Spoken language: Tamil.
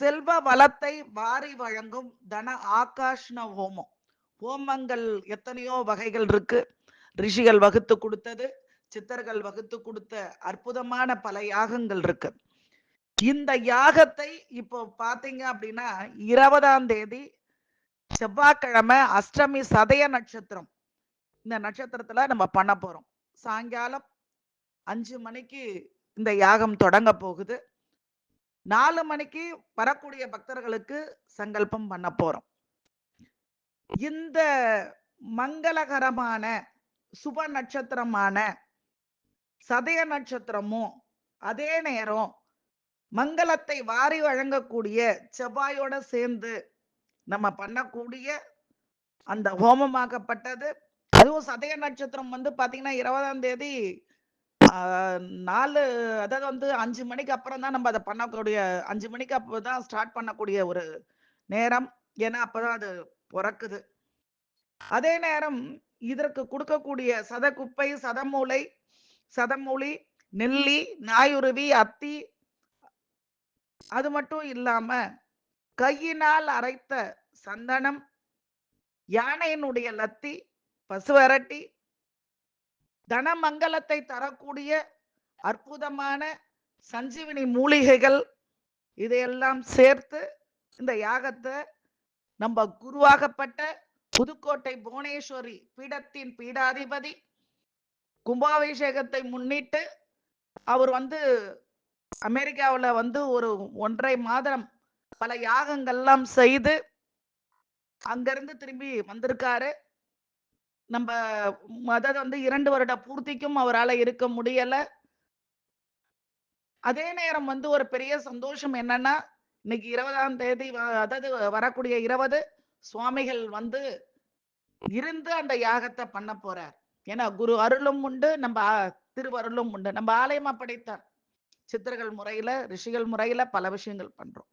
செல்வ வளத்தை வாரி வழங்கும் தன ஆகாஷ்ண ஹோமம். ஹோமங்கள் எத்தனையோ வகைகள் இருக்கு. ரிஷிகள் வகுத்து கொடுத்தது சித்தர்கள் வகுத்து கொடுத்த அற்புதமான பல யாகங்கள் இருக்கு. இந்த யாகத்தை இப்போ பாத்தீங்க அப்படின்னா இருபதாம் தேதி செவ்வாய்க்கிழமை அஷ்டமி சதய நட்சத்திரம். இந்த நட்சத்திரத்துல நம்ம பண்ண போறோம். சாயங்காலம் அஞ்சு மணிக்கு இந்த யாகம் தொடங்க போகுது. நாலு மணிக்கு வரக்கூடிய பக்தர்களுக்கு சங்கல்பம் பண்ண போறோம். இந்த மங்களகரமான சுப நட்சத்திரமான சதய நட்சத்திரமும் அதே நேரம் மங்களத்தை வாரி வழங்கக்கூடிய செவ்வாயோட சேர்ந்து நம்ம பண்ணக்கூடிய அந்த ஹோமமாகப்பட்டது. அதுவும் சதய நட்சத்திரம் வந்து பாத்தீங்கன்னா இருபதாம் தேதி நாலு அதாவது வந்து அஞ்சு மணிக்கு அப்புறம் தான் நம்ம அதை பண்ணக்கூடிய அஞ்சு மணிக்கு அப்போ தான் ஸ்டார்ட் பண்ணக்கூடிய ஒரு நேரம். ஏன்னா அப்பதான் அது பிறக்குது. அதே நேரம் இதற்கு கொடுக்கக்கூடிய சத குப்பை சதமூளை சதமூலி நெல்லி நாயுருவி அத்தி அது மட்டும் இல்லாம கையினால் அரைத்த சந்தனம் யானையினுடைய லத்தி பசுவரட்டி தனமங்கலத்தை தரக்கூடிய அற்புதமான சஞ்சீவினி மூலிகைகள் இதையெல்லாம் சேர்த்து இந்த யாகத்தை நம்ம குருவாகப்பட்ட புதுக்கோட்டை புவனேஸ்வரி பீடத்தின் பீடாதிபதி கும்பாபிஷேகத்தை முன்னிட்டு அவர் வந்து அமெரிக்காவில் வந்து ஒரு ஒன்றரை மாதம் பல யாகங்கள்லாம் செய்து அங்கிருந்து திரும்பி வந்திருக்காரு. நம்ம அதாவது வந்து இரண்டு வருட பூர்த்திக்கும் அவரால இருக்க முடியல. அதே நேரம் வந்து ஒரு பெரிய சந்தோஷம் என்னன்னா இன்னைக்கு இருபதாம் தேதி அதாவது வரக்கூடிய இருபது சுவாமிகள் வந்து இருந்து அந்த யாகத்தை பண்ண போறார். ஏன்னா குரு அருளும் உண்டு நம்ம திருவருளும் உண்டு. நம்ம ஆலயமா படைத்தார். சித்தர்கள் முறையில ரிஷிகள் முறையில பல விஷயங்கள் பண்றோம்.